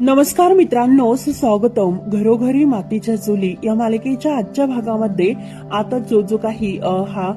नमस्कार मित्रांनो सुस्वागतम. घरोघरी मातीच्या चुली या मालिकेच्या आजच्या भागामध्ये आता जो जो काही हा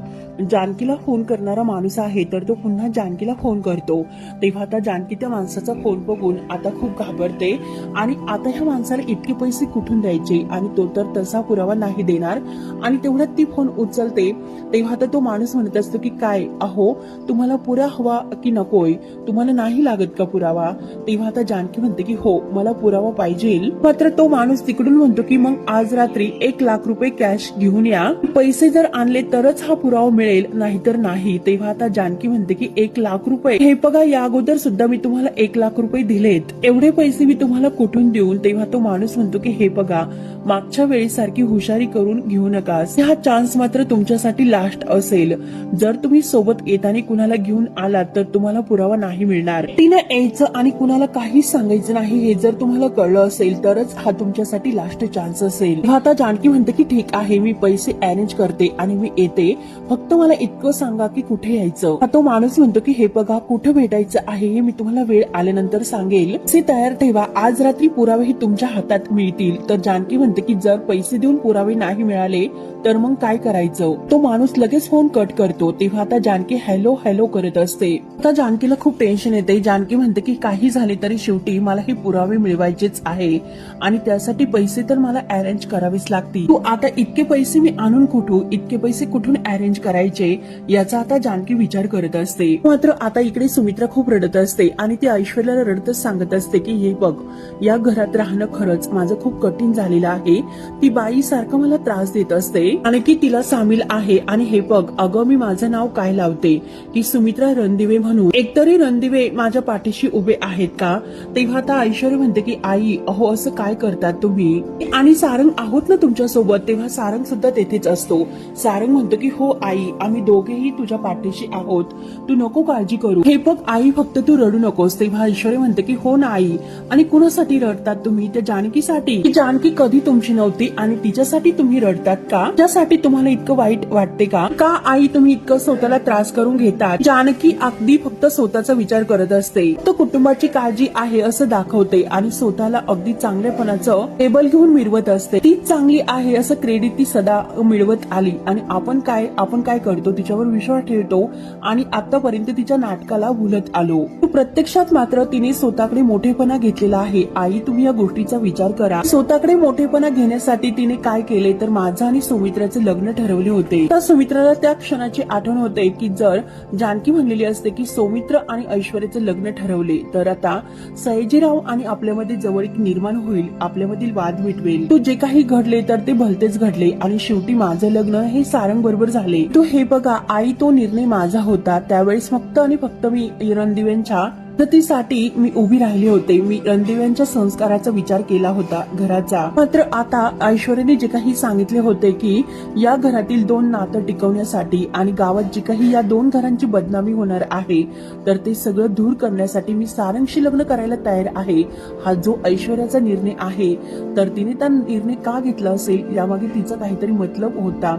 जानकीला फोन करणारा माणूस आहे तर तो पुन्हा जानकीला फोन करतो. तेव्हा आता जानकी त्या माणसाचा फोन बघून आता खूप घाबरते आणि आता ह्या माणसाला इतके पैसे कुठून द्यायचे? आणि तो तर तसा पुरावा नाही देणार. आणि तेवढ्यात ती फोन उचलते. तेव्हा आता तो माणूस म्हणत असतो की काय? अहो तुम्हाला पुरा हवा की नकोय? तुम्हाला नाही लागत का पुरावा? तेव्हा आता जानकी म्हणते की हो मला पुरावा पाहिजे मात्र तो माणूस तिकडून म्हणतो की मग आज रात्री एक लाख रुपये कॅश घेऊन या. पैसे जर आणले तरच हा पुरावा मिळेल नाहीतर नाही. तेव्हा आता जानकी म्हणते की एक लाख रुपये. हे बघा या अगोदर सुद्धा मी तुम्हाला एक लाख रुपये दिलेत. एवढे पैसे मी तुम्हाला कुठून देऊन? तेव्हा तो माणूस म्हणतो की हे बघा मागच्या वेळी सारखी हुशारी करून घेऊ नका हा चान्स मात्र तुमच्यासाठी लास्ट असेल. जर तुम्ही सोबत येताना कुणाला घेऊन आलात तर तुम्हाला पुरावा नाही मिळणार. तिनं यायचं आणि कुणाला काहीच सांगायचं नाही हे जर तुम्हाला कळलं असेल तरच हा तुमच्यासाठी लास्ट चान्स असेल. आता जानकी म्हणते की ठीक आहे मी पैसे अरेंज करते आणि मी येते. फक्त मला इतकं सांगा की कुठे यायचं. हा तो माणूस म्हणतो की हे बघा कुठे भेटायचं आहे हे मी तुम्हाला वेळ आल्यानंतर सांगेल. असे तयार ठेवा. आज रात्री पुरावे हे तुमच्या हातात मिळतील. तर जानकी म्हणते की जर पैसे देऊन पुरावे नाही मिळाले तर मग काय करायचं? तो माणूस लगेच फोन कट करतो. तेव्हा आता जानकी हॅलो हॅलो करत असते. आता जानकीला खूप टेन्शन येते. जानकी म्हणते की काही झाले तरी शेवटी मला हे पुरावे मिळवायचेच आहे. आणि त्यासाठी पैसे तर मला अरेंज करावेच लागतील. तू आता इतके पैसे मी आणून कुठू? इतके पैसे कुठून अरेंज करायचे? याचा आता जानकी विचार करत असते. मात्र आता इकडे सुमित्रा खूप रडत असते आणि ती ऐश्वर्याला रडतच सांगत असते की हे बघ या घरात राहणं खरंच माझं खूप कठीण झालेलं आहे. ती बाई सारखं मला त्रास देत असते. आणि की तिला सामील आहे. आणि हे बघ अगं मी माझं नाव काय लावते? की सुमित्रा रणदिवे म्हणून. एकतरी रणदिवे माझ्या पाठीशी उभे आहेत का? तेव्हा आता ऐश्वर्य म्हणते की आई अहो असं काय करतात तुम्ही? आणि सारंग आहोत ना तुमच्यासोबत तेव्हा सारंग सुद्धा तेथेच असतो. सारंग म्हणतो की हो आई आम्ही दोघेही तुझ्या पाठीशी आहोत. तू नको काळजी करू. हे बघ आई फक्त तू रडू नकोस. तेव्हा ऐश्वर्य म्हणते की हो ना आई. आणि कुणासाठी रडतात तुम्ही? त्या जानकीसाठी? जानकी कधी तुमची नव्हती आणि तिच्यासाठी तुम्ही रडतात का? त्यासाठी तुम्हाला इतकं वाईट वाटते का? का आई तुम्ही इतकं स्वतःला त्रास करून घेतात? जानकी अगदी फक्त स्वतःचा विचार करत असते. तो कुटुंबाची काळजी आहे असं दाखवते आणि स्वतःला अगदी चांगल्यापणाचं टेबल घेऊन मिरवत असते. ती चांगली आहे असं क्रेडिट ती सदा मिळवत आली. आणि आपण काय आपण काय करतो तिच्यावर विश्वास ठेवतो आणि आतापर्यंत तिच्या नाटकाला भुलत आलो. प्रत्यक्षात मात्र तिने स्वतःकडे मोठेपणा घेतलेला आहे. आई तुम्ही या गोष्टीचा विचार करा. स्वतःकडे मोठेपणा घेण्यासाठी तिने काय केले? तर माझा आणि सुमित्राचे लग्न ठरवले होते. तर सुमित्राला त्या क्षणाची आठवण होते की जर जानकी म्हणलेली असते की सौमित्र आणि ऐश्वर्याचे लग्न ठरवले तर आता सयाजीराव आणि आपल्यामध्ये जवळीक निर्माण होईल आपल्यामधील वाद मिटवेल. तो जे काही घडले तर ते भलतेच घडले आणि शेवटी माझं लग्न हे सारंग बरोबर झाले. तो हे बघा आई तो निर्णय माझा होता. त्यावेळेस फक्त आणि फक्त मी रणदिव्यांच्या मदतीसाठी मी उभी राहिले होते. मी रणदेव्यांच्या संस्काराचा विचार केला होता घराचा. मात्र आता ऐश्वर्याने जे काही सांगितले होते की या घरातील दोन नातं टिकवण्यासाठी आणि गावात जी काही या दोन घरांची बदनामी होणार आहे तर ते सगळं दूर करण्यासाठी मी सारंगशी लग्न करायला तयार आहे. हा जो ऐश्वर्याचा निर्णय आहे तर तिने त्या निर्णय का घेतला असेल यामागे तिचा काहीतरी मतलब होता.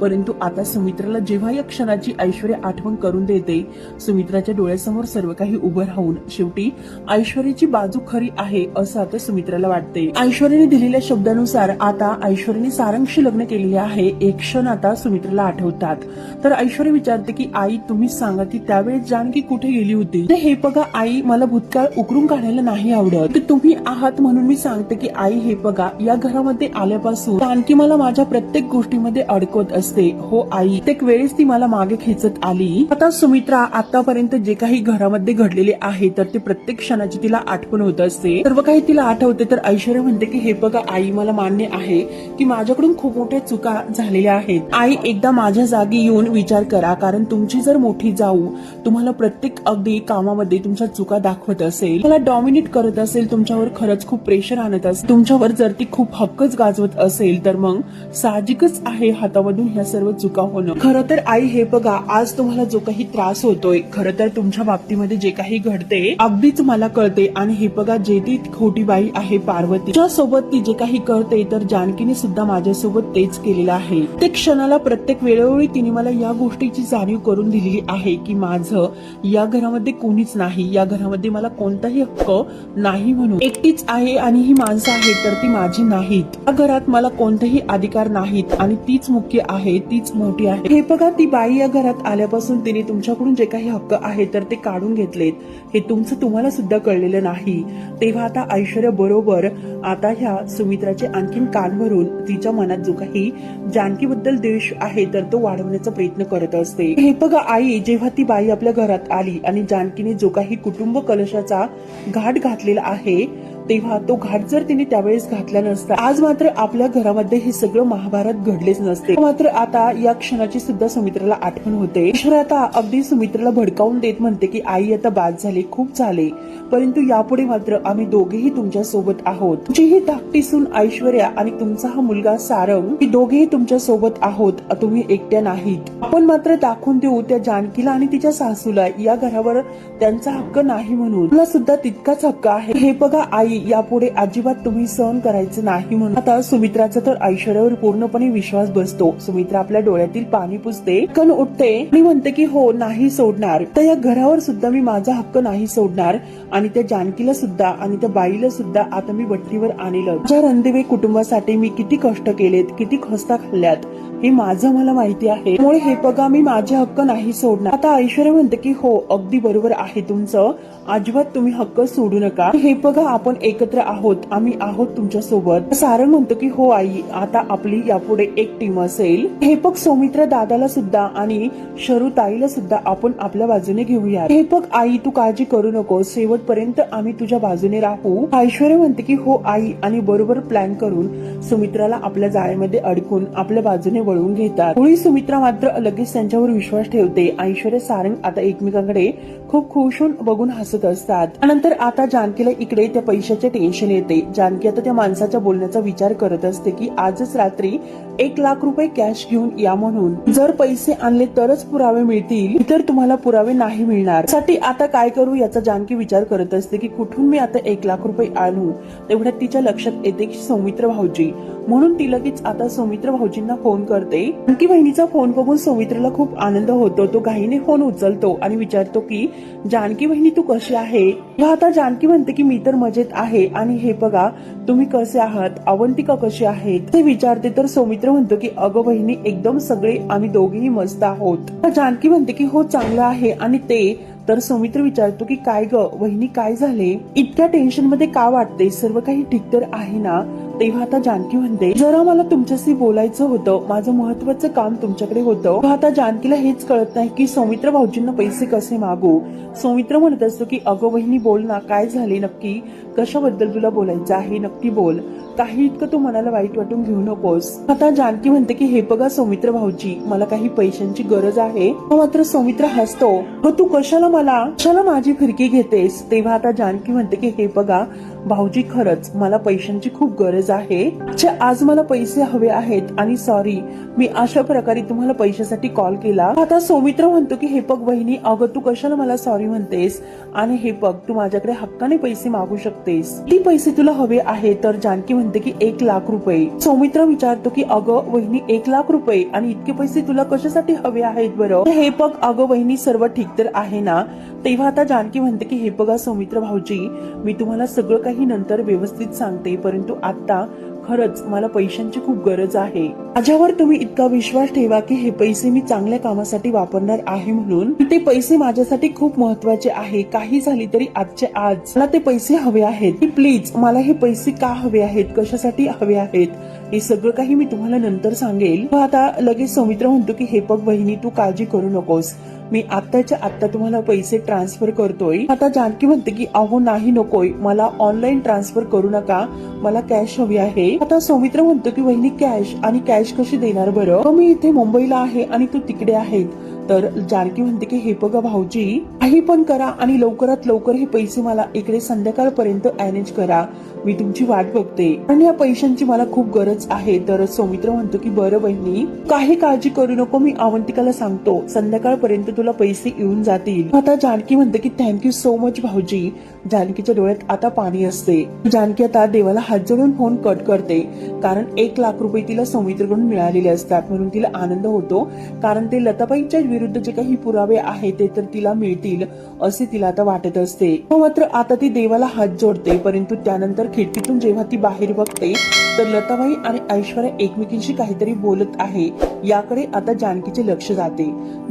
परंतु आता सुमित्राला जेव्हा या क्षणाची ऐश्वर्या आठवण करून देते सुमित्राच्या डोळ्यासमोर सर्व काही उभं राहून शेवटी ऐश्वर्याची बाजू खरी आहे असं आता सुमित्राला वाटते ऐश्वर्याने दिलेल्या शब्दानुसार आता ऐश्वर्याने सारंगशी लग्न केलेले आहे. एक क्षण आता सुमित्राला आठवतात. तर ऐश्वर्या विचारते की आई तुम्ही सांगा की त्यावेळेस जानकी कुठे गेली होती? हे बघा आई मला भूतकाळ उकरून काढायला नाही आवडत. तुम्ही आहात म्हणून मी सांगते की आई हे बघा या घरामध्ये आल्यापासून जानकी मला माझ्या प्रत्येक गोष्टीमध्ये अडकवत असते. हो आई प्रत्येक वेळेस ती मला मागे खेचत आली. आता सुमित्रा आतापर्यंत जे काही घरामध्ये घडलेले आहे तर ते प्रत्येक क्षणाची तिला आठवण होत असते. सर्व काही तिला आठवते तर ऐश्वर्या म्हणते की हे बघा आई मला मान्य आहे की माझ्याकडून खूप मोठ्या चुका झालेल्या आहेत. आई एकदा माझ्या जागी येऊन विचार करा कारण तुमची जर मोठी जाऊ तुम्हाला प्रत्येक अगदी कामामध्ये तुमच्या चुका दाखवत असेल. मला डॉमिनेट करत असेल तुमच्यावर खरंच खूप प्रेशर आणत असेल. तुमच्यावर जर ती खूप हक्कच गाजवत असेल तर मग साहजिकच आहे हातामधून ह्या सर्व चुका होणं. खरं तर आई हे बघा आज तुम्हाला जो काही त्रास होतोय खरं तर तुमच्या बाबतीमध्ये जे काही घड घडते. अगदीच मला कळते आणि हे बघा जे ती खोटी बाई आहे पार्वती. सोबत ती जे काही करते तर जानकीने सुद्धा माझ्यासोबत तेच केलेलं आहे. ते क्षणाला प्रत्येक वेळोवेळी तिने मला या गोष्टीची जाणीव करून दिलेली आहे की माझं या घरामध्ये कोणीच नाही. या घरामध्ये मला कोणताही हक्क नाही म्हणून. एकटीच आहे आणि ही माणसं आहेत तर ती माझी नाहीत. या घरात मला कोणतेही अधिकार नाहीत आणि तीच मुख्य आहे तीच मोठी आहे. हे बघा ती बाई या घरात आल्यापासून तिने तुमच्याकडून जे काही हक्क आहे तर ते काढून घेतलेत. हे तुमचं तुम्हाला सुद्धा कळलेलं नाही. तेव्हा आता ऐश्वर्या बरोबर आता ह्या सुमित्राचे आणखीन कान भरून तिच्या मनात जो काही जानकीबद्दल द्वेष आहे तर तो वाढवण्याचा प्रयत्न करत असते. हे बघा आई जेव्हा ती बाई आपल्या घरात आली आणि जानकीने जो काही कुटुंब कलशाचा घाट घातलेला आहे तेव्हा तो घाट जर तिने त्यावेळेस घातला नसता आज मात्र आपल्या घरामध्ये हे सगळं महाभारत घडलेच नसते. मात्र आता या क्षणाची सुद्धा सुमित्राला आठवण होते. ईश्वर आता अगदी सुमित्राला भडकावून देत म्हणते की आई आता बाद झाली खूप झाले. परंतु यापुढे मात्र आम्ही दोघेही तुमच्यासोबत आहोत. तुमची ही धाकटी सून ऐश्वर्या आणि तुमचा हा मुलगा सारंग ही दोघेही तुमच्यासोबत आहोत तुम्ही एकट्या नाहीत. आपण मात्र दाखवून देऊ त्या जानकीला आणि तिच्या सासूला या घरावर त्यांचा हक्क नाही म्हणून. तुला सुद्धा तितकाच हक्क आहे. हे बघा आई यापुढे अजिबात तुम्ही सहन करायचं नाही म्हणून. आता सुमित्राचा तर ऐश्वर्यावर पूर्णपणे विश्वास बसतो. सुमित्रा आपल्या डोळ्यातील पाणी पुसते कण उठते आणि म्हणते की हो नाही सोडणार. तर या घरावर सुद्धा मी माझा हक्क नाही सोडणार. आणि त्या जानकीला सुद्धा आणि त्या बाईला सुद्धा आता मी बट्टीवर आणलं. ज्या रणदेवे कुटुंबासाठी मी किती कष्ट केलेत किती खस्ता खाल्ल्यात. हे माझं मला माहिती आहे. त्यामुळे हे बघा मी माझे हक्क नाही सोडणार. आता ऐश्वर्या म्हणते की हो अगदी बरोबर आहे तुमचं. अजिबात तुम्ही हक्क सोडू नका. हे बघा आपण एकत्र आहोत. आम्ही आहोत तुमच्यासोबत सारंग म्हणतो की हो आई आता आपली यापुढे एक टीम असेल. हे बघ सौमित्र दादाला सुद्धा आणि शरू ताईला सुद्धा आपण आपल्या बाजूने घेऊया हे बघ आई तू काळजी करू नको शेवटपर्यंत आम्ही तुझ्या बाजूने राहू. ऐश्वर्या म्हणते की हो आई आणि बरोबर प्लॅन करून सुमित्राला आपल्या जाळ्यामध्ये अडकून आपल्या बाजूने वळवून घेतात. मुळी सुमित्रा मात्र लगेच त्यांच्यावर विश्वास ठेवते. ऐश्वर्या सारंग आता एकमेकांकडे खूप खुश होऊन बघून हसत असतात. नंतर आता जानकीला इकडे त्या पैशाचे टेन्शन येते. जानकी आता त्या माणसाच्या बोलण्याचा विचार करत असते की आजच रात्री एक लाख रुपये कॅश घेऊन या म्हणून. जर पैसे आणले तरच पुरावे मिळतील. इतर तुम्हाला पुरावे नाही मिळणार. साठी आता काय करू याचा जानकी विचार करत असते की कुठून मी आता एक लाख रुपये आणू? तेवढ्यात तिच्या लक्षात येते की सौमित्र भाऊजी म्हणून ती लगेच आता सौमित्र भाऊजींना फोन करते. आणखी बहिणीचा फोन बघून सौमित्रला खूप आनंद होतो. तो घाईने फोन उचलतो आणि विचारतो की जानकी बहिणी तू कशी आहे? आता जानकी म्हणते की मी तर मजेत आहे आणि हे बघा तुम्ही कसे आहात? अवंतिका कशी आहेत? ते विचारते. तर सौमित्र म्हणतो की अगं बहिणी एकदम सगळे आम्ही दोघेही मस्त आहोत. जानकी म्हणते की हो चांगलं आहे. आणि ते तर सौमित्र विचारतो की काय ग? वहिनी काय झाले? इतक्या टेन्शनमध्ये का वाटते? सर्व काही ठीक तर आहे ना? तेव्हा आता जानकी म्हणते जरा मला तुमच्याशी बोलायचं होतं. माझं महत्वाचं काम तुमच्याकडे होतं. तेव्हा आता जानकीला हेच कळत नाही की सौमित्र भाऊजींना पैसे कसे मागू? सौमित्र म्हणत असतो की अगं बहिणी बोल ना. काय झाले नक्की? कशाबद्दल तुला बोलायचं आहे? नक्की बोल. काही इतकं तू मनाला वाईट वाटून घेऊ नकोस. आता जानकी म्हणते की हे बघा सौमित्र भाऊजी मला काही पैशांची गरज आहे. मात्र सौमित्र हसतो. तू कशाला मला कशाला माझी फिरकी घेतेस? तेव्हा आता जानकी म्हणते की हे बघा भाऊजी खरंच मला पैशांची खूप गरज आहे. अच्छा, आज मला पैसे हवे आहेत आणि सॉरी मी अशा प्रकारे तुम्हाला पैशासाठी कॉल केला. आता सौमित्र म्हणतो की हे बघ वहिनी अगं तू कशाला मला सॉरी म्हणतेस? आणि हे बघ तू माझ्याकडे हक्काने पैसे मागू शकतेस. किती पैसे तुला हवे आहे तर जानकी म्हणते की एक लाख रुपये. सौमित्र विचारतो की अगं वहिनी एक लाख रुपये? आणि इतके पैसे तुला कशासाठी हवे आहेत बरं? हे बघ अगं वहिनी सर्व ठीक तर आहे ना? तेव्हा आता जानकी म्हणते की हे बघा सौमित्र भाऊजी मी तुम्हाला सगळं काही नंतर व्यवस्थित सांगते परंतु आता खरंच मला पैशांची खूप गरज आहे. माझ्यावर तुम्ही इतका विश्वास ठेवा की हे पैसे मी चांगल्या कामासाठी वापरणार आहे म्हणून. ते पैसे माझ्यासाठी खूप महत्त्वाचे आहे. काही झाली तरी आजचे आज मला ते पैसे हवे आहेत. प्लीज मला हे पैसे का हवे आहेत? कशासाठी हवे आहेत? हे सगळं काही मी तुम्हाला नंतर सांगेल. आता लगेच सौमित्र म्हणतो की हे बघ बहिणी तू काळजी करू नकोस. मी आत्ताच्या आत्ता तुम्हाला पैसे ट्रान्सफर करतोय. आता जानकी म्हणते की अहो नाही नकोय. मला ऑनलाईन ट्रान्सफर करू नका. मला कॅश हवी आहे. आता सौमित्र म्हणतो की वहिनी कॅश आणि कॅश कशी देणार बरं? मी इथे मुंबईला आहे आणि तू तिकडे आहेत तर जानकी म्हणते की हे बघा भाऊजी काही पण करा आणि लवकरात लवकर हे पैसे मला इकडे संध्याकाळपर्यंत अरेंज करा. मी तुमची वाट बघते. आणि या पैशांची मला खूप गरज आहे. तर सौमित्र म्हणतो की बरं बहिणी काही काळजी करू नको. मी अवंतिकाला सांगतो. संध्याकाळपर्यंत तुला पैसे येऊन जातील. आता जानकी म्हणते की थँक्यू सो मच भाऊजी. जानकीच्या डोळ्यात आता पाणी असते. जानकी आता देवाला हात जोडून फोन कट करते. कारण एक लाख रुपये तिला सौमित्रकडून मिळालेले असतात म्हणून तिला आनंद होतो. कारण ते लताबाईच्या विरुद्ध जे काही पुरावे आहेत ते तर तिला मिळतील असे तिला आता वाटत असते. मात्र आता ती देवाला हात जोडते परंतु त्यानंतर खिडकीतून जेव्हा ती बाहेर बघते तर लताबाई आणि ऐश्वर्या एकमेकींशी काहीतरी बोलत आहे. याकडे आता जानकीचे लक्ष जाते.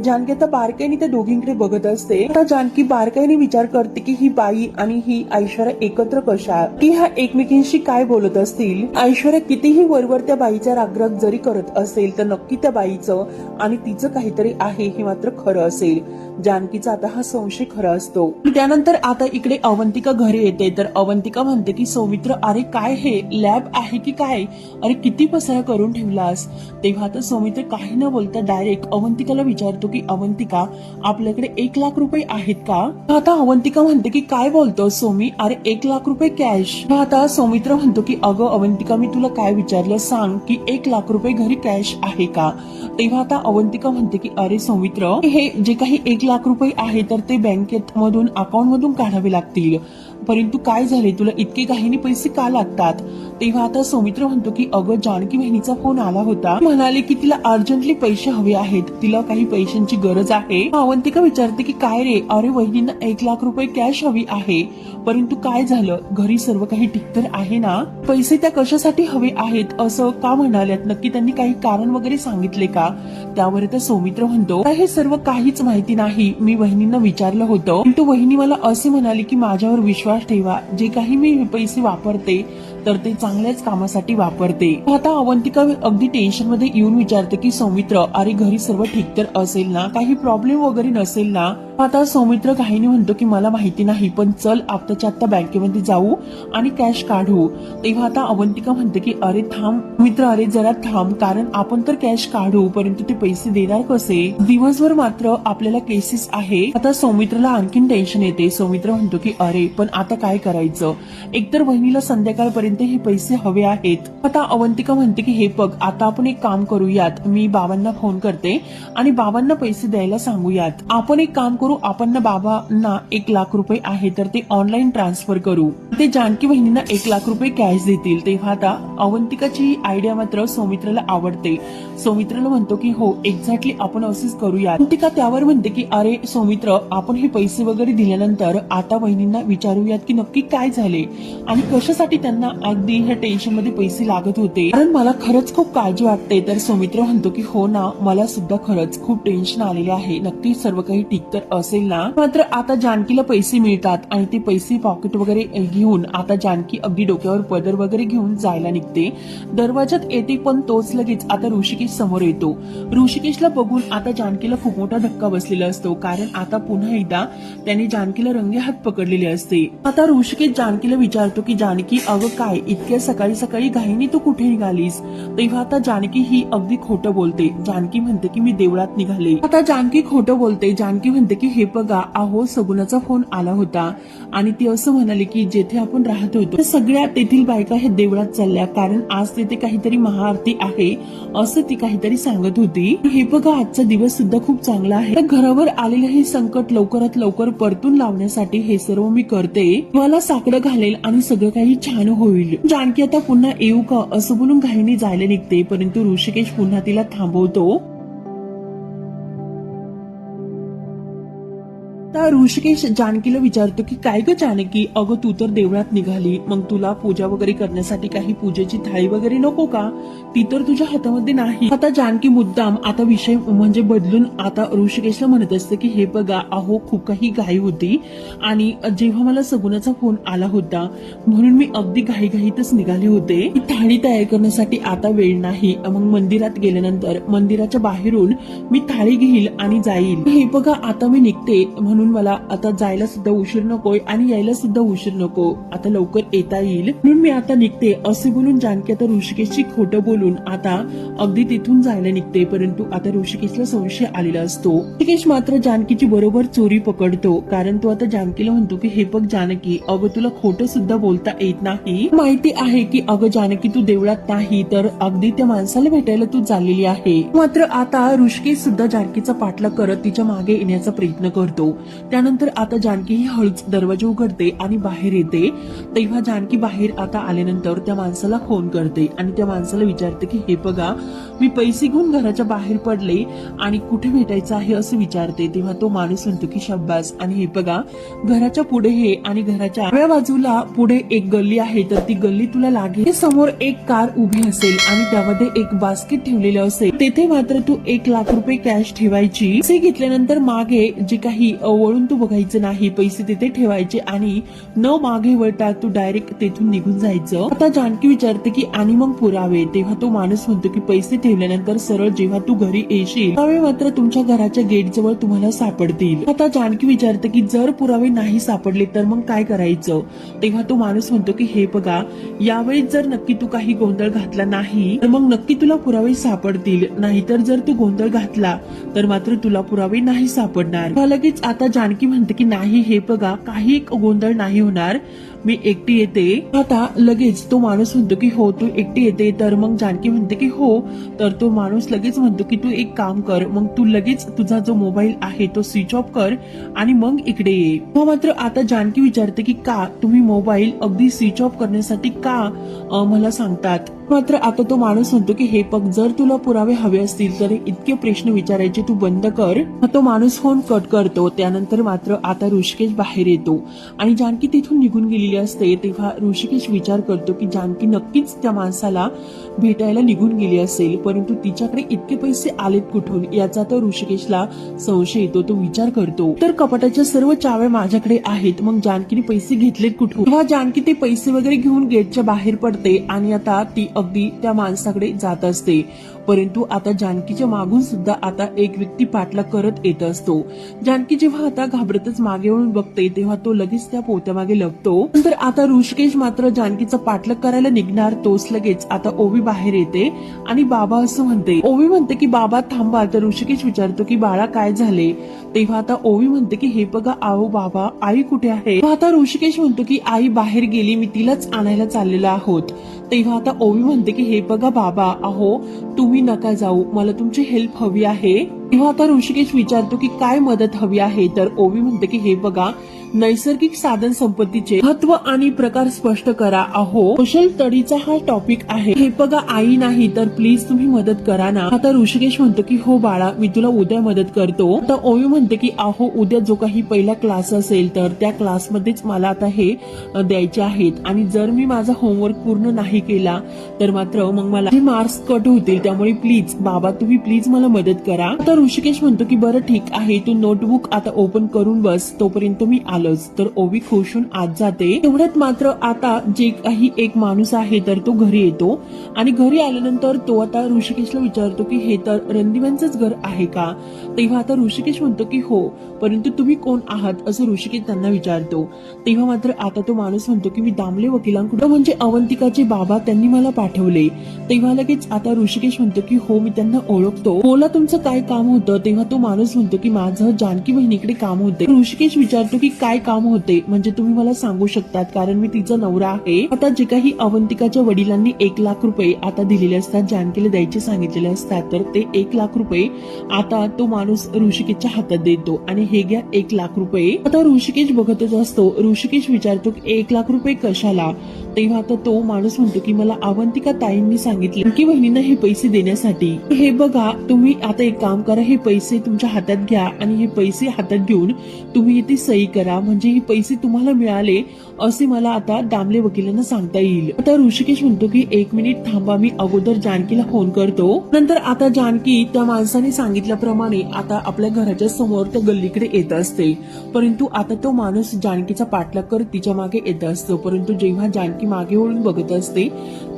जानकी आता बारकाईने त्या दोघींकडे बघत असते. आता जानकी बारकाईने विचार करते की ही बाई आणि ही ऐश्वर्या एकत्र कशा की ह्या एकमेकींशी काय बोलत असतील? ऐश्वर्या कितीही वरवर त्या बाईचा रागराग जरी करत असेल तर नक्की त्या बाईचं आणि तिचं काहीतरी आहे हे मात्र खरं असेल. जानकीचा आता हा संशय खरा असतो. त्यानंतर आता इकडे अवंतिका घरी येते. तर अवंतिका म्हणते की सौमित्र अरे काय हे? लॅब आहे की काय अरे किती पसारा करून ठेवलास? तेव्हा तर सौमित्र काही न बोलता डायरेक्ट अवंतिकाला विचारतो की अवंतिका आपल्याकडे एक लाख रुपये आहेत का? आता अवंतिका म्हणते की काय बोलतो सोमी? अरे एक लाख रुपये कॅश आता सौमित्र म्हणतो की अगं अवंतिका मी तुला काय विचारलं सांग की एक लाख रुपये घरी कॅश आहे का? तेव्हा आता अवंतिका म्हणते की अरे सौमित्र हे जे काही एक लाख रुपये आहे तर ते बँकेत मधून अकाउंट मधून काढावे लागतील. परंतु काय झाले? तुला इतके काहीने पैसे का लागतात? तेव्हा आता सौमित्र म्हणतो की अगं जानकी बहिणीचा फोन आला होता. म्हणाले की तिला अर्जंटली पैसे हवे आहेत. तिला काही पैशांची गरज आहे. अवंतिका विचारते की काय रे? अरे वहिनींना एक लाख रुपये कॅश हवी आहे. परंतु काय झालं? घरी सर्व काही ठीक तर आहे ना? पैसे त्या कशासाठी हवे आहेत? असं का म्हणाल्यात? नक्की त्यांनी काही कारण वगैरे सांगितले का? त्यावर तर सौमित्र म्हणतो हे सर्व काहीच माहिती नाही. मी वहिनींना विचारलं होतं. परंतु वहिनी मला असे म्हणाले की माझ्यावर विश्वास ठेवा. जे काही मी पैसे वापरते तर ते चांगल्याच कामासाठी वापरते. आता अवंतिका अगदी टेन्शनमध्ये येऊन विचारते की सौमित्र अरे घरी सर्व ठीक तर असेल ना? काही प्रॉब्लेम वगैरे नसेल ना? आता सौमित्र काहीने म्हणतो की मला माहिती नाही पण चल आत्ताच्या आत्ता बँकेमध्ये जाऊ आणि कॅश काढू. तेव्हा आता अवंतिका म्हणते की अरे थांब मित्र अरे जरा थांब कारण आपण तर कॅश काढू परंतु ते पैसे देणार कसे? दिवसभर मात्र आपल्याला केसेस आहे. आता सौमित्रला आणखीन टेन्शन येते. सौमित्र म्हणतो की अरे पण आता काय करायचं? एकतर बहिणीला संध्याकाळपर्यंत हे पैसे हवे आहेत. आता अवंतिका म्हणते की हे बघ आता आपण एक काम करूयात. मी बाबांना फोन करते आणि बाबांना पैसे द्यायला सांगूयात. आपण एक काम करू आपण ना बाबांना एक लाख रुपये आहे तर ते ऑनलाईन ट्रान्सफर करू. ते जानकी बहिणींना एक लाख रुपये कॅश देतील. तेव्हा आता अवंतिकाची आयडिया मात्र सौमित्राला आवडते. सौमित्राला म्हणतो की हो एक्झॅक्टली आपण असंच करूया अवंतिका त्यावर म्हणते की अरे सौमित्र आपण हे पैसे वगैरे दिल्यानंतर आता बहिणींना विचारूयात की नक्की काय झाले आणि कशासाठी त्यांना अगदी ह्या टेन्शनमध्ये पैसे लागत होते. कारण मला खरंच खूप काळजी वाटते. तर सौमित्र म्हणतो की हो ना मला सुद्धा खरंच खूप टेन्शन आलेले आहे. नक्की सर्व काही ठीक तर असेल ना मात्र आता जानकीला पैसे मिळतात आणि ते पैसे पॉकेट वगैरे घेऊन आता जानकी अगदी डोक्यावर पदर वगैरे घेऊन जायला निघते. दरवाजात येते पण तोच लगेच आता ऋषिकेश समोर येतो. ऋषिकेशला बघून आता जानकीला खूप मोठा धक्का बसलेला असतो कारण आता पुन्हा एकदा त्याने जानकीला रंगे हात पकडलेले असते. आता ऋषिकेश जानकीला विचारतो की जानकी अगं काय इतक्या सकाळी सकाळी घाईने तू कुठे निघालीस? तेव्हा आता जानकी ही अगदी खोटं बोलते. जानकी म्हणते की मी देवळात निघाले. आता जानकी खोटं बोलते. जानकी म्हणते की हे बघा अहो सगुणाचा फोन आला होता. आणि ती असं म्हणाली की जेथे आपण राहत होतो सगळ्या तेथील बायका हे देवळात चालल्या. कारण आज तेथे काहीतरी महाआरती आहे असं ती काहीतरी सांगत होती. हे बघा आजचा दिवस सुद्धा खूप चांगला आहे. तर घरावर आलेलं हे संकट लवकरात लवकर परतून लावण्यासाठी हे सर्व मी करते. मला साकडं घालेल आणि सगळं काही छान होईल. जानकी आता पुन्हा येऊ का असं बोलून घाईने जायला निघते. परंतु ऋषिकेश पुन्हा तिला थांबवतो. तेव्हा ऋषिकेश जानकीला विचारतो की काय ग जानकी अगं तू तर देवळात निघाली. मग तुला पूजा वगैरे करण्यासाठी काही पूजेची थाळी वगैरे नको का? ती तर तुझ्या हातामध्ये नाही. आता जानकी मुद्दाम आता विषय म्हणजे बदलून आता ऋषिकेशला म्हणत असते की हे बघा अहो खूप काही घाई होती आणि जेव्हा मला सगुणाचा फोन आला होता म्हणून मी अगदी घाईघाईतच निघाले होते. थाळी तयार करण्यासाठी आता वेळ नाही. मग मंदिरात गेल्यानंतर मंदिराच्या बाहेरून मी थाळी घेईल आणि जाईल. हे बघा आता मी निघते म्हणून मला आता जायला सुद्धा उशीर नकोय आणि यायला सुद्धा उशीर नको. आता लवकर येता येईल. म्हणून मी आता निघते. असे बोलून जानकी आता ऋषिकेशची खोटं बोलून आता अगदी तिथून जायला निघते. परंतु आता ऋषिकेशला संशय आलेला असतो. ऋषिकेश मात्र जानकीची बरोबर चोरी पकडतो. कारण तो आता जानकीला म्हणतो की हे बघ जानकी अगं तुला खोटं सुद्धा बोलता येत नाही. माहिती आहे की अगं जानकी तू देवळात नाही तर अगदी त्या माणसाला भेटायला तू चाललेली आहे. मात्र आता ऋषिकेश सुद्धा जानकीचा पाठलाग करत तिच्यामागे येण्याचा प्रयत्न करतो. त्यानंतर आता जानकी ही हळूच दरवाजा उघडते आणि बाहेर येते. तेव्हा जानकी बाहेर आता आल्यानंतर त्या माणसाला फोन करते आणि त्या माणसाला विचारते की हे बघा मी पैसे घेऊन घराच्या बाहेर पडले आणि कुठे भेटायचं आहे असं विचारते तेव्हा तो माणूस म्हणतो की शब्बास आणि हे बघा घराच्या पुढे हे आणि घराच्या बाजूला पुढे एक गल्ली आहे तर ती गल्ली तुला लागेल. समोर एक कार उभी असेल आणि त्यामध्ये एक बास्केट ठेवलेलं असेल. तेथे मात्र तू एक लाख रुपये कॅश ठेवायची. पैसे घेतल्यानंतर मागे जे काही वळून तू बघायचं नाही पैसे तिथे ठेवायचे आणि न मागे वळता तू डायरेक्ट तेथून निघून जायचं. आता जानकी विचारते की आणि मग पुरावे? तेव्हा तो माणूस म्हणतो की पैसे ठेवल्यानंतर सरळ जेव्हा तू घरी येशील त्यावेळी मात्र तुमच्या घराच्या गेट जवळ तुम्हाला सापडतील. आता जानकी विचारते की जर पुरावे नाही सापडले तर मग काय करायचं? तेव्हा तो माणूस म्हणतो की हे बघा यावेळी जर नक्की तू काही गोंधळ घातला नाही तर मग नक्की तुला पुरावे सापडतील. नाहीतर जर तू गोंधळ घातला तर मात्र तुला पुरावे नाही सापडणार. लगेच आता जानकी म्हणते की नाही हे बघा काही गोंधळ नाही होणार. मी एकटी येते. आता लगेच तो माणूस म्हणतो की हो तू एकटी येते. तर मग जानकी म्हणते की हो. तर तो माणूस लगेच म्हणतो की तू एक काम कर. मग तू लगेच तुझा जो मोबाईल आहे तो स्विच ऑफ कर आणि मग इकडे ये. हो मात्र आता जानकी विचारते की का तुम्ही मोबाईल अगदी स्विच ऑफ करण्यासाठी का मला सांगतात? मात्र आता तो माणूस म्हणतो की हे बघ जर तुला पुरावे हवे असतील तर इतके प्रश्न विचारायचे तू बंद कर. तो माणूस फोन कट करतो. त्यानंतर मात्र आता ऋषिकेश बाहेर येतो. आणि जानकी तिथून निघून गेलेली असते तेव्हा ऋषिकेश विचार करतो की जानकी नक्कीच त्या माणसाला भेटायला निघून गेली असेल परंतु तिच्याकडे इतके पैसे आलेत कुठून याचा तर ऋषिकेशला संशय येतो तो विचार करतो. तर कपाटाच्या सर्व चाव्या माझ्याकडे आहेत मग जानकीने पैसे घेतलेत कुठून? तेव्हा जानकी ते पैसे वगैरे घेऊन गेटच्या बाहेर पडते आणि आता ती अगदी त्या माणसाकडे जात असते. परंतु आता जानकीच्या मागून सुद्धा आता एक व्यक्ती पाठला करत येत असतो. जानकी जेव्हा आता घाबरतच मागे वळून बघते तेव्हा तो लगेच त्या पोत्यामागे लपतो. नंतर आता ऋषिकेश मात्र जानकीचा पाठलाग करायला निघणार तोच लगेच आता ओवी बाहेर येते आणि बाबा असं म्हणते. ओवी म्हणते की बाबा थांबा तर ऋषिकेश विचारतो की बाळा काय झाले? तेव्हा आता ओवी म्हणते की हे बघा आहो बाबा आई कुठे आहे? आता ऋषिकेश म्हणतो की आई बाहेर गेली मी तिलाच आणायला चाललेला आहोत. तेव्हा आता ओवी म्हणते की हे बघा बाबा अहो तुम्ही नका जाऊ. मला तुमची हेल्प हवी आहे. तेव्हा आता ऋषिकेश विचारतो की काय मदत हवी आहे? तर ओवी म्हणते की हे बघा नैसर्गिक साधन संपत्तीचे महत्त्व आणि प्रकार स्पष्ट करा. अहो कुशल तडीचा हा टॉपिक आहे. हे बघा आई नाही तर प्लीज तुम्ही मदत करा ना. आता ऋषिकेश म्हणतो की हो बाळा मी तुला उद्या मदत करतो. आता ओवी म्हणते की अहो उद्या जो काही पहिला क्लास असेल तर त्या क्लासमध्येच मला आता हे द्यायचे आहेत. आणि जर मी माझा होमवर्क पूर्ण नाही केला तर मात्र मग मला मार्क्स कट होतील. त्यामुळे प्लीज बाबा तुम्ही प्लीज मला मदत करा. आता ऋषिकेश म्हणतो की बरं ठीक आहे. तू नोटबुक आता ओपन करून बस. तोपर्यंत मी आलंच तर ओवी खुश होऊन आत जाते. तेवढ्यात मात्र आता जे काही एक माणूस आहे तर तो घरी येतो. आणि घरी आल्यानंतर तो आता ऋषिकेशला विचारतो की हे तर रणदिव्यांचंच घर आहे का? तेव्हा आता ऋषिकेश म्हणतो की हो परंतु तुम्ही कोण आहात? असं ऋषिकेश त्यांना विचारतो. तेव्हा मात्र आता तो माणूस म्हणतो की मी दामले वकिलांकडे म्हणजे अवंतिकाचे बाबा त्यांनी मला पाठवले. तेव्हा लगेच आता ऋषिकेश म्हणतो की हो मी त्यांना ओळखतो. बोला तुमचं काय काम होतं? तेव्हा तो माणूस म्हणतो की माझं जानकी बहिणीकडे काम होते ऋषिकेश विचारतो की काय काम होते म्हणजे तुम्ही मला सांगू शकतात? कारण मी तिचा नवरा आहे. आता जे काही अवंतिकाच्या वडिलांनी एक लाख रुपये आता दिलेले असतात जानकीला द्यायचे सांगितलेले असतात तर ते एक लाख रुपये आता तो माणूस ऋषिकेशच्या हातात देतो. आणि हे घ्या एक लाख रुपये. आता ऋषिकेश बघतच असतो. ऋषिकेश विचारतो की एक लाख रुपये कशाला? तेव्हा आता तो माणूस म्हणतो की मला अवंतिका ताईंनी सांगितले की बहिणींना हे पैसे देण्यासाठी. हे बघा तुम्ही आता एक काम करा हे पैसे तुमच्या हातात घ्या. आणि हे पैसे हातात घेऊन तुम्ही इथे सही करा. द्या म्हणजे हे पैसे तुम्हाला मिळाले असे मला आता दामले वकिलांना सांगता येईल. आता ऋषिकेश म्हणतो की एक मिनिट थांबा मी अगोदर जानकीला फोन करतो. नंतर आता जानकी त्या माणसाने सांगितल्याप्रमाणे आता आपल्या घराच्या समोर त्या गल्लीकडे येत असते. परंतु आता तो माणूस जानकीचा पाठलाग करत तिच्यामागे येत असतो. परंतु जेव्हा जानकी मागे वळून बघत असते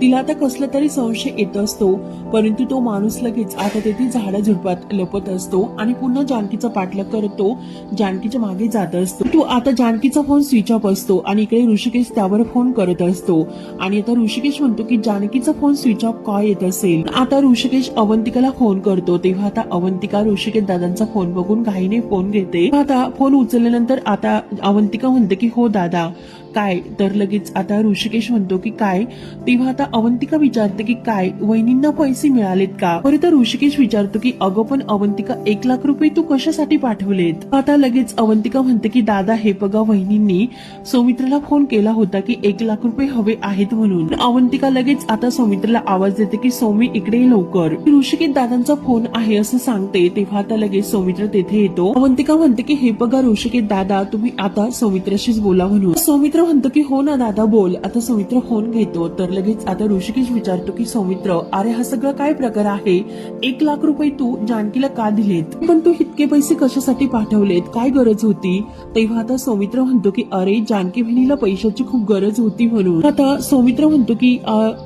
तिला आता कसला तरी संशय येत असतो परंतु तो माणूस लगेच आता तेथे झाडा झुडपात लपत असतो आणि पुन्हा जानकीचा पाठलाग करतो जानकीच्या मागे जात असतो. तो आता जानकीचा फोन स्विच ऑफ असतो आणि इकडे ऋषिकेश त्यावर फोन करत असतो. आणि आता ऋषिकेश म्हणतो की जानकीचा फोन स्विच ऑफ का येत असेल? आता ऋषिकेश अवंतिकाला फोन करतो तेव्हा आता अवंतिका ऋषिकेश दादांचा फोन बघून घाईने फोन घेते. आता फोन उचलल्यानंतर आता अवंतिका म्हणते की हो दादा. काय? तर लगेच आता ऋषिकेश म्हणतो की काय? तेव्हा आता अवंतिका विचारते की काय? वहिनींना पैसे मिळालेत का? बरं तर ऋषिकेश विचारतो की अगं पण अवंतिका एक लाख रुपये तू कशासाठी पाठवलेत? आता लगेच अवंतिका म्हणते की दादा हे बघा वहिनींनी सौमित्राला फोन केला होता की एक लाख रुपये हवे आहेत म्हणून. अवंतिका लगेच आता सौमित्राला आवाज देते की सौमी इकडे लवकर. ऋषिकेश दादांचा फोन आहे असं सांगते तेव्हा आता लगेच सौमित्र तेथे येतो. अवंतिका म्हणते की हे बघा ऋषिकेश दादा तुम्ही आता सौमित्राशीच बोला म्हणून. सौमित्र म्हणतो की हो ना दादा बोल. आता सौमित्र फोन घेतो. तर लगेच आता ऋषिकेश विचारतो की सौमित्र अरे हा सगळा काय प्रकार आहे? एक लाख रुपये तू जानकीला का दिलेत? पण तू इतके पैसे कशासाठी पाठवलेत? काय गरज होती? तेव्हा आता सौमित्र म्हणतो की अरे जानकी बहिणीला पैशाची खूप गरज होती म्हणून. आता सौमित्र म्हणतो की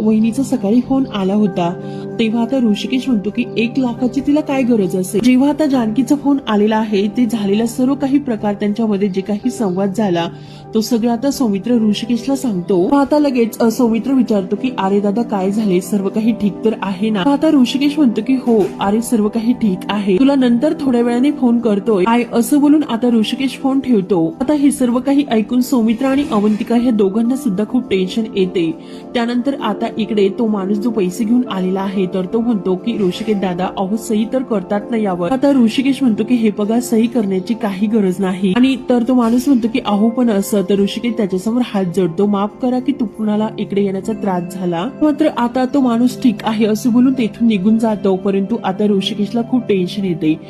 वहिनीचा सकाळी फोन आला होता. तेव्हा आता ऋषिकेश म्हणतो की एक लाखाची तिला काय गरज असेल? जेव्हा आता जानकीचा फोन आलेला आहे ते झालेला सर्व काही प्रकार त्यांच्यामध्ये जे काही संवाद झाला तो सगळं आता सौमित्र ऋषिकेशला सांगतो. आता लगेच सौमित्र विचारतो की अरे दादा काय झाले सर्व काही ठीक तर आहे ना? आता ऋषिकेश म्हणतो की हो अरे सर्व काही ठीक आहे. तुला नंतर थोड्या वेळाने फोन करतोय. आय असं बोलून आता ऋषिकेश फोन ठेवतो. आता हे सर्व काही ऐकून सौमित्र आणि अवंतिका ह्या दोघांना सुद्धा खूप टेन्शन येते. त्यानंतर आता इकडे तो माणूस जो पैसे घेऊन आलेला आहे तर तो म्हणतो की ऋषिकेश दादा अहो सही तर करतात ना यावर. आता ऋषिकेश म्हणतो की हे बघा सही करण्याची काही गरज नाही. आणि तर तो माणूस म्हणतो की अहो पण असं. तर ऋषिकेश त्याच्यासमोर हात जोडतो. माफ करा की तुम्हाला इकडे येण्याचा त्रास झाला. मात्र आता तो माणूस ठीक आहे असं बोलून तेथून निघून जातो. परंतु आता ऋषिकेशला खूप टेन्शन येते.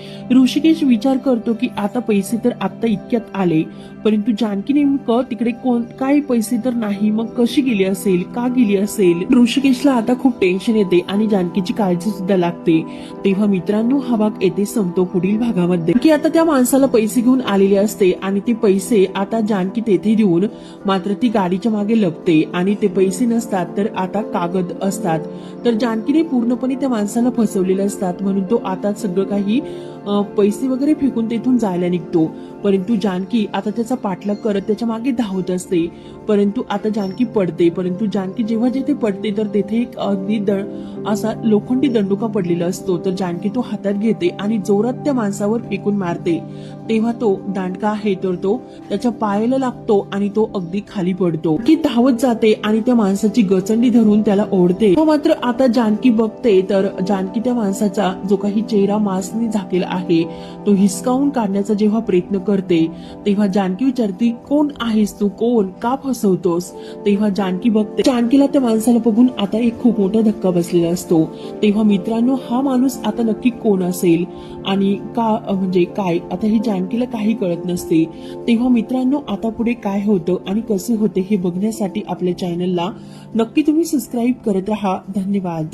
ऋषिकेश विचार करतो की आता पैसे तर आता इतक्यात आले. परंतु जानकी नेमकं तिकडे कोण काही पैसे तर नाही मग कशी गेली असेल का गेली असेल? ऋषिकेशला आता खूप टेन्शन येते आणि जानकीची काळजी सुद्धा लागते. तेव्हा मित्रांनो हा भाग येथे संपतो पुढील भागामध्ये. की आता त्या माणसाला पैसे घेऊन आलेले असते आणि ते पैसे आता जानकी तेथे देऊन मात्र ती गाडीच्या मागे लपते आणि ते पैसे नसतात तर आता कागद असतात. तर जानकीने पूर्णपणे त्या माणसाला फसवलेले असतात म्हणून तो आता सगळं काही पैसे वगैरे फेकून तेथून जायला निघतो. परंतु जानकी आता त्याचा पाठलाग करत त्याच्यामागे धावत असते. परंतु आता जानकी पडते. परंतु जानकी जेव्हा जेथे पडते तर तेथे एक अगदी दळ असा लोखंडी दंडुका पडलेला असतो. तर जानकी तो हातात घेते आणि जोरात त्या माणसावर फेकून मारते. तेव्हा तो दांडका आहे तर तो त्याच्या पायाला लागतो आणि तो अगदी खाली पडतो. की धावत जाते आणि त्या माणसाची गचंडी धरून त्याला ओढते. मात्र आता जानकी बघते तर जानकी त्या माणसाचा जो काही चेहरा मास्कने झाकेला आहे तो हिसकावून काढण्याचा जेव्हा प्रयत्न करते तेव्हा जानकी विचारते कोण आहेस तू? कोण? का फसवतोस? तेव्हा जानकी बघते जानकीला त्या माणसाला बघून आता एक खूप मोठा धक्का बसलेला असतो. तेव्हा मित्रांनो हा माणूस आता नक्की कोण असेल? आणि का म्हणजे काय? आता हे जानकीला काही कळत नसते. तेव्हा मित्रांनो आता पुढे काय होतं आणि कसे होते हे बघण्यासाठी आपल्या चॅनलला नक्की तुम्ही सबस्क्राईब करत राहा. धन्यवाद.